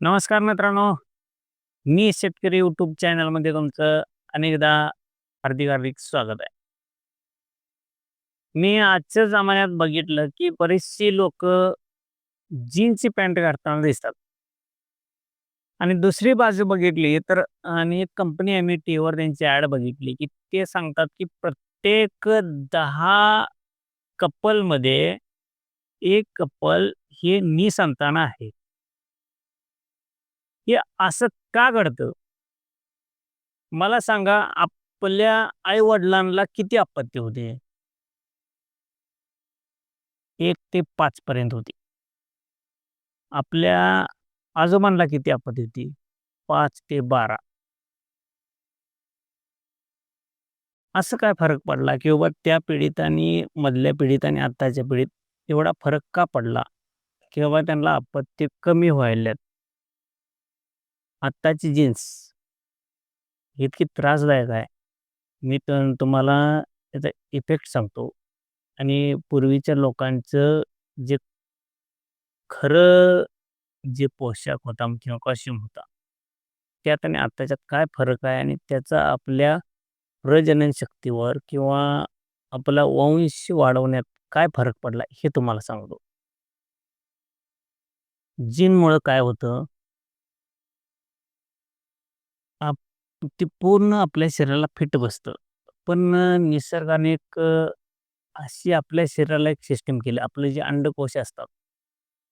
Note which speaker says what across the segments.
Speaker 1: नमस्कार मित्रांनो. मी शेतकरी यूट्यूब चॅनलमध्ये तुमचं अनेकदा हार्दिक हार्दिक स्वागत आहे. मी आजच्या जमान्यात बघितलं की बरीचशी लोक जीन्सची पॅन्ट घालताना दिसतात. आणि दुसरी बाजू बघितली तर आणि एक कंपनी आहे मी टीव्हीवर त्यांची ऍड बघितली की ते सांगतात की प्रत्येक दहा कपलमध्ये एक कपल हे निसंतान आहे. हे असं का घडतं? मला सांगा आपल्या आई वडिलांना किती आपत्ती होते? एक ते पाच पर्यंत होती. आपल्या आजोबांना किती आपत्ती होती? पाच ते बारा. असं काय फरक पडला की बाबा त्या पिढीत आणि मधल्या पिढीत आणि आत्ताच्या पिढीत एवढा फरक का पडला? की बाबा त्यांना आपत्ती कमी व्हायल्यात. आत्ताची जीन्स. इतकी त्रासदायक आहे. मी तर तुम्हाला त्याचा इफेक्ट सांगतो. आणि पूर्वीच्या लोकांचं जे खरं जे पोशाख होता किंवा कॉस्ट्युम होता त्यात आणि आत्ताच्यात काय फरक आहे? आणि त्याचा आपल्या प्रजनन शक्तीवर किंवा आपला वंश वाढवण्यात काय फरक पडला हे तुम्हाला सांगतो. जीनमुळं काय होतं? ते पूर्ण आपल्या शरीराला फिट बसतं. पण निसर्गाने एक अशी आपल्या शरीराला एक सिस्टीम केली. आपले जे अंडकोश असतात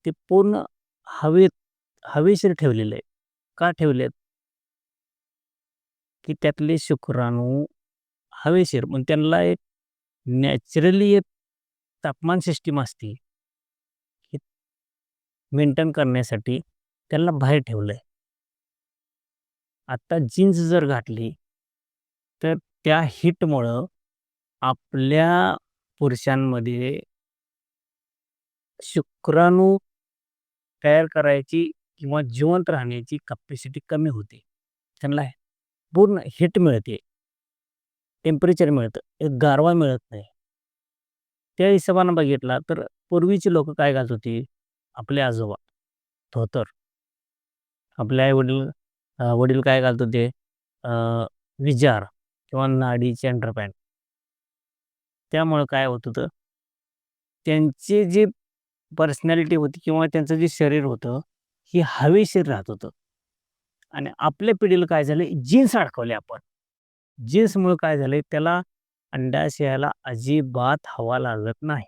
Speaker 1: ते पूर्ण हवेत हवेशीर ठेवलेले आहे का ठेवलेत? की त्यातले शुक्राणू हवेशीर. पण त्यांना एक नॅचरली एक तापमान सिस्टीम असते मेंटेन करण्यासाठी त्यांना बाहेर ठेवलंय. आता जीन्स जर घातली तर त्या हिटमुळं आपल्या पुरुषांमध्ये शुक्राणू तयार करायची किंवा जिवंत राहण्याची कॅपॅसिटी कमी होते. त्यांना पूर्ण हिट मिळते. टेम्परेचर मिळतं. एक गारवा मिळत नाही. त्या हिशोबानं बघितला तर पूर्वीची लोक काय घालत होती? आपले आजोबा धोतर. आपले आई वडील वडील काय घालत होते विजार किंवा नाडीचे अंडरपॅन्ट त्यामुळं काय होत होतं? त्यांची जी पर्सनॅलिटी होती किंवा त्यांचं जे शरीर होतं हे हवेशीर राहत होतं. आणि आपल्या पिढीला काय झालं? जीन्स अडकवले आपण. जीन्समुळे काय झालंय त्याला अंडाशयाला अजिबात हवा लागत नाही.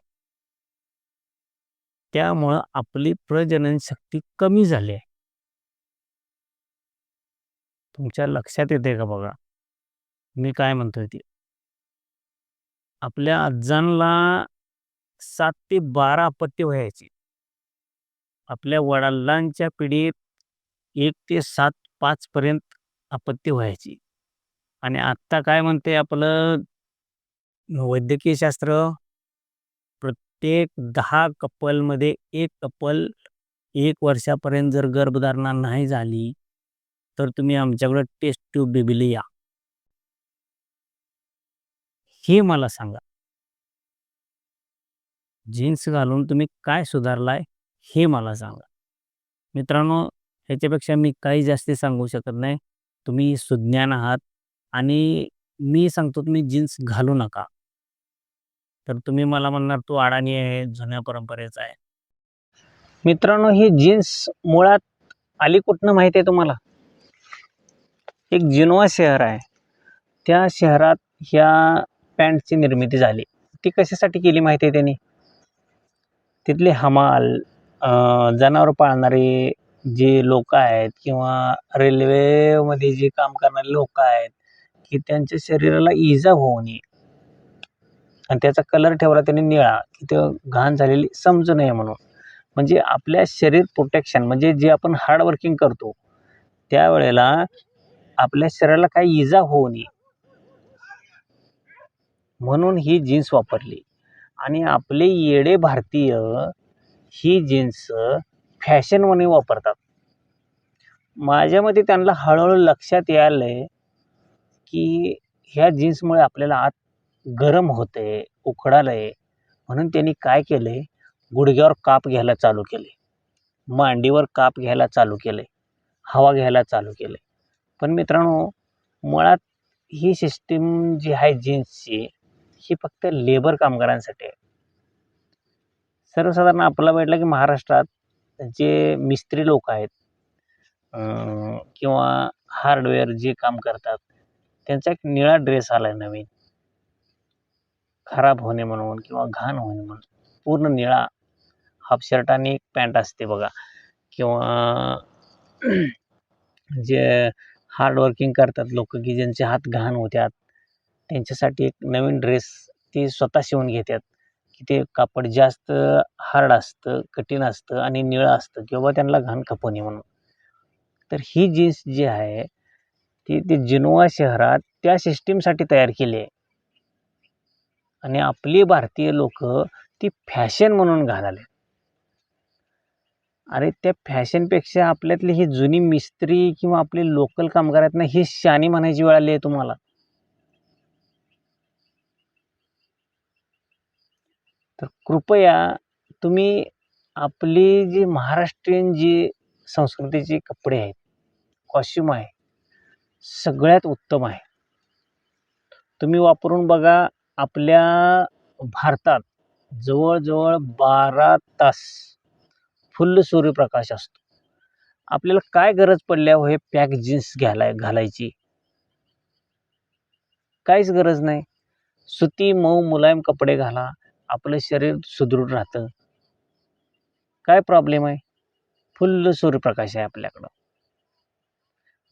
Speaker 1: त्यामुळं आपली प्रजनन शक्ती कमी झाली आहे. तुमच्या लक्षात येते का बघा? मी काय म्हणतोय ते? आपल्या आजांना सात ते बारा अपत्य व्हायची. आपल्या वडिलांच्या पिढीत एक ते सात पाच पर्यंत आपत्ती व्हायची. आणि आत्ता काय म्हणते आपलं वैद्यकीय शास्त्र? प्रत्येक दहा कपलमध्ये एक कपल एक वर्षापर्यंत जर गर्भधारणा नाही झाली तर तुम्ही आमच्याकडे टेस्ट ट्यूब बेबीला या. हे मला सांगा. जीन्स घालून तुम्ही काय सुधारलाय हे मला सांगा. मित्रांनो ह्याच्यापेक्षा मी काही जास्ती सांगू शकत नाही. तुम्ही सुज्ञान आहात आणि मी सांगतो तुम्ही जीन्स घालू नका. तर तुम्ही मला म्हणणार तू अडाणी आहे जुन्या परंपरेचा आहे. मित्रांनो ही जीन्स मुळात आली कुठनं माहिती आहे तुम्हाला? एक जिनोवा शहर आहे. त्या शहरात ह्या पॅन्टची निर्मिती झाली. ती कशासाठी केली माहिती आहे त्यांनी? तिथले हमाल जनावर पाळणारे जे लोक आहेत किंवा रेल्वेमध्ये जे काम करणारे लोक आहेत की त्यांच्या शरीराला इजा होऊ नये आणि त्याचा कलर ठेवला त्यांनी निळा की तो घाण झालेली समजू नये म्हणून. म्हणजे आपल्या शरीर प्रोटेक्शन म्हणजे जे आपण हार्डवर्किंग करतो त्यावेळेला आपल्या शरीराला काही इजा होऊ नये. म्हणून ही जीन्स वापरली. आणि आपले येडे भारतीय ही जीन्स फॅशन म्हणून वापरतात. माझ्या मते त्यांना हळूहळू लक्षात यायलंय की ह्या जीन्समुळे आपल्याला आत गरम होते उखडालंय म्हणून त्यांनी काय केलंय गुडघ्यावर काप घ्यायला चालू केले. मांडीवर काप घ्यायला चालू केले. हवा घ्यायला चालू केले. पण मित्रांनो मुळात ही सिस्टीम जी आहे जीन्सची ही फक्त लेबर कामगारांसाठी आहे. सर्वसाधारण आपल्याला भेटलं की महाराष्ट्रात जे मिस्त्री लोक आहेत किंवा हार्डवेअर जे काम करतात त्यांचा एक निळा ड्रेस आला आहे नवीन. खराब होणे म्हणून किंवा घाण होणे म्हणून. पूर्ण निळा हाफ शर्ट आणि एक पॅन्ट असते बघा. किंवा जे हार्डवर्किंग करतात लोक की ज्यांचे हात घाण होत्यात. त्यांच्यासाठी एक नवीन ड्रेस ते स्वतः शिवून घेतात की ते कापड जास्त हार्ड असतं कठीण असतं आणि निळं असतं किंवा त्यांना घाण खपू नये म्हणून. तर ही जीन्स जी आहे ती ते जिनोवा शहरात त्या सिस्टीमसाठी तयार केली आहे. आणि आपली भारतीय लोक ती फॅशन म्हणून घालाले अरे त्या फॅशनपेक्षा आपल्यातली ही जुनी मिस्त्री किंवा आपले लोकल कामगार आहेत ना ही शानी म्हणायची वेळ आली आहे तुम्हाला. तर कृपया तुम्ही आपली जी महाराष्ट्रीयन जी संस्कृतीचे कपडे आहेत कॉस्ट्युम आहे सगळ्यात उत्तम आहे. तुम्ही वापरून बघा आपल्या भारतात जवळजवळ बारा तास फुल्ल सूर्यप्रकाश असतो. आपल्याला काय गरज पडल्या हो हे पॅक जीन्स घ्यायला घालायची? काहीच गरज नाही. सुती मऊ मुलायम कपडे घाला. आपलं शरीर सुदृढ राहतं. काय प्रॉब्लेम आहे? फुल्ल सूर्यप्रकाश आहे आपल्याकडं.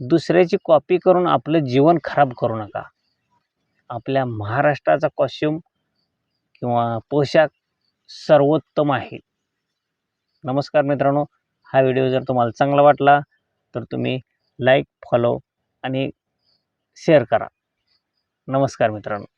Speaker 1: दुसऱ्याची कॉपी करून आपलं जीवन खराब करू नका. आपल्या महाराष्ट्राचा कॉस्ट्युम किंवा पोशाख सर्वोत्तम आहे. नमस्कार मित्रांनो हा व्हिडिओ जर तुम्हाला चांगला वाटला तर तुम्ही लाईक फॉलो आणि शेअर करा. नमस्कार मित्रांनो.